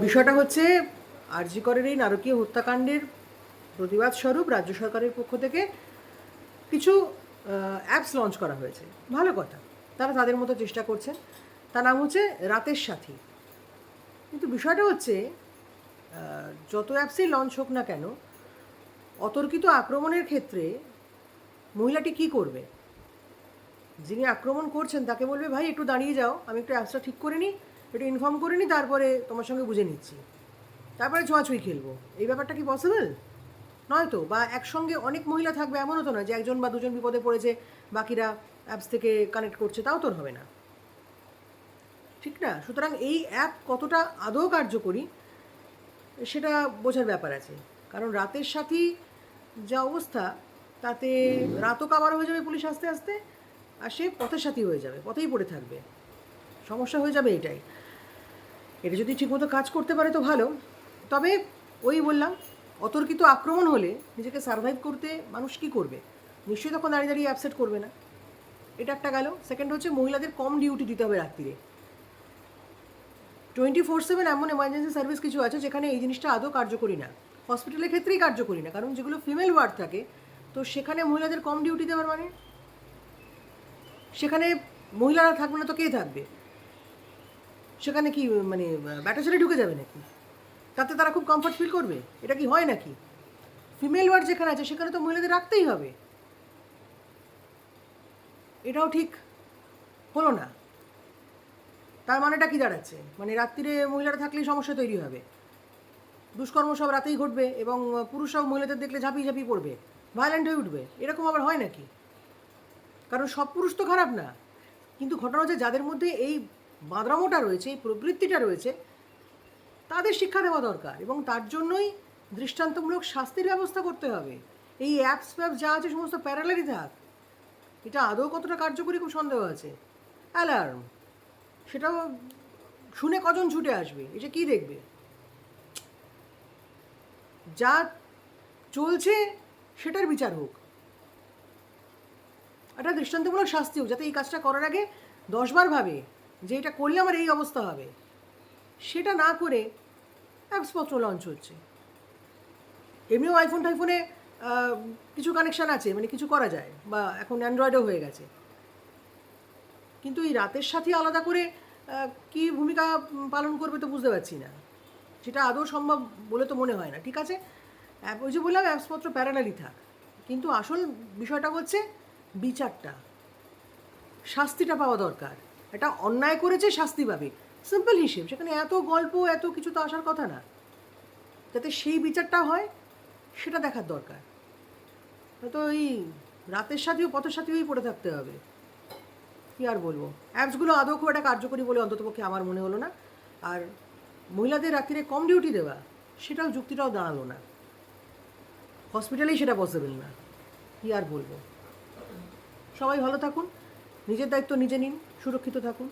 বিষয়টা হচ্ছে আরজিকরের এই নারকীয় হত্যাকাণ্ডের প্রতিবাদ স্বরূপ রাজ্য সরকারের পক্ষ থেকে কিছু অ্যাপস লঞ্চ করা হয়েছে। ভালো কথা। তারা তাদের মতো চেষ্টা করছেন। তার নাম হচ্ছে রাতের সাথী। কিন্তু বিষয়টা হচ্ছে যত অ্যাপসই লঞ্চ হোক না কেন, অতর্কিত আক্রমণের ক্ষেত্রে মহিলাটি কি করবে? যিনি আক্রমণ করছেন তাকে বলবে, ভাই, একটু দাঁড়িয়ে যাও। আমি একটু অ্যাপসটা ঠিক করে নিই। একটু ইনফর্ম করে নিই তারপরে তোমার সঙ্গে বুঝে নিচ্ছি। তারপরে ছোঁয়াছুঁই খেলব। এই ব্যাপারটা কি পসিবল নয় তো? বা একসঙ্গে অনেক মহিলা থাকবে এমনও তো না যে একজন বা দুজন বিপদে পড়েছে, বাকিরা অ্যাপস থেকে কানেক্ট করছে, তাও তোর হবে না। ঠিক না? সুতরাং এই অ্যাপ কতটা আদৌ কার্যকরী, সেটা বোঝার ব্যাপার আছে। কারণ রাতের সাথী যা অবস্থা, তাতে রাতও কাবার হয়ে যাবে পুলিশ আস্তে আস্তে, আর সে পথের সাথী হয়ে যাবে, পথেই পড়ে থাকবে। সমস্যা হয়ে যাবে এটাই। এটা যদি ঠিকমতো কাজ করতে পারে তো ভালো। তবে ওই বললাম, অতর্কিত আক্রমণ হলে নিজেকে সার্ভাইভ করতে মানুষ কি করবে? নিশ্চয়ই তখন দাঁড়িয়ে দাঁড়িয়ে অ্যাপসেট করবে না। এটা একটা গেল। সেকেন্ড হচ্ছে মহিলাদের কম ডিউটি দিতে হবে রাত্রিরে। টোয়েন্টি ফোর সেভেন এমন এমার্জেন্সি সার্ভিস কিছু আছে যেখানে এই জিনিসটা আদৌ কার্যকরী না। হসপিটালের ক্ষেত্রেই কার্যকরী না, কারণ যেগুলো ফিমেল ওয়ার্ড থাকে, তো সেখানে মহিলাদের কম ডিউটি দেওয়ার মানে? সেখানে মহিলারা থাকবে না তো কে থাকবে? সেখানে কি মানে ব্যাটা ছেলে ঢুকে যাবে নাকি? তাতে তারা খুব কমফর্ট ফিল করবে? এটা কি হয় নাকি? ফিমেল ওয়ার্ড যেখানে আছে, সেখানে তো মহিলাদের রাখতেই হবে। এটাও ঠিক হলো না। তার মানেটা কি দাঁড়াচ্ছে? মানে রাত্রিরে মহিলারা থাকলেই সমস্যা তৈরি হবে। দুষ্কর্ম সব রাতেই ঘটবে এবং পুরুষরাও মহিলাদের দেখলে ঝাঁপিয়ে ঝাঁপিয়ে পড়বে। ভায়োলেন্ট হয়ে উঠবে। এরকম আবার হয় নাকি? কারণ সব পুরুষ তো খারাপ না। কিন্তু ঘটনা হচ্ছে যাদের মধ্যে এই বাঁদরামোটা রয়েছে, এই প্রবৃত্তিটা রয়েছে, তাদের শিক্ষা দেওয়া দরকার এবং তার জন্যই দৃষ্টান্তমূলক শাস্তির ব্যবস্থা করতে হবে। এই অ্যাপস ফ্যাপস যা আছে, সমস্ত প্যারালারি থাক এটা আদৌ কতটা কার্যকরী খুব সন্দেহ আছে। অ্যালার্ম সেটাও শুনে কজন ছুটে আসবে এটা কি দেখবে? যা চলছে, সেটার বিচার হোক। একটা দৃষ্টান্তমূলক শাস্তি হোক, যাতে এই কাজটা করার আগে দশবার ভাবে যে এটা করলে আমার এই অবস্থা হবে। সেটা না করে অ্যাপসপত্র লঞ্চ হচ্ছে। এমনিও আইফোন টাইফোনে কিছু কানেকশান আছে মানে কিছু করা যায়, বা এখন অ্যান্ড্রয়েডও হয়ে গেছে। কিন্তু এই রাতের সাথে আলাদা করে কি ভূমিকা পালন করবে তো বুঝতে পারছি না। সেটা আদৌ সম্ভব বলে তো মনে হয় না, ঠিক আছে? ওই যে বললাম অ্যাপসপত্র প্যারালালি থাক। কিন্তু আসল বিষয়টা হচ্ছে বিচারটা। শাস্তিটা পাওয়া দরকার। এটা অন্যায় করেছে শাস্তি পাবে। সিম্পল হিসেব, সেখানে এত গল্প, এত কিছু তো আসার কথা না। যাতে সেই বিচারটা হয়, সেটা দেখার দরকার। তো এই রাতের সাথেও, পথের সাথেই পড়ে থাকতে হবে। কী আর বলব? অ্যাপসগুলো আদৌ খুব একটা কার্যকরী বলে অন্ততপক্ষে আমার মনে হলো না। আর মহিলাদের রাত্রিরে কম ডিউটি দেওয়া, সেটাও, যুক্তিটাও দাঁড়াল না। হসপিটালেই সেটা পসিবল না। কি আর বলব? সবাই ভালো থাকুন। নিজের দায়িত্ব নিজে নিন সুরক্ষিত থাকুন।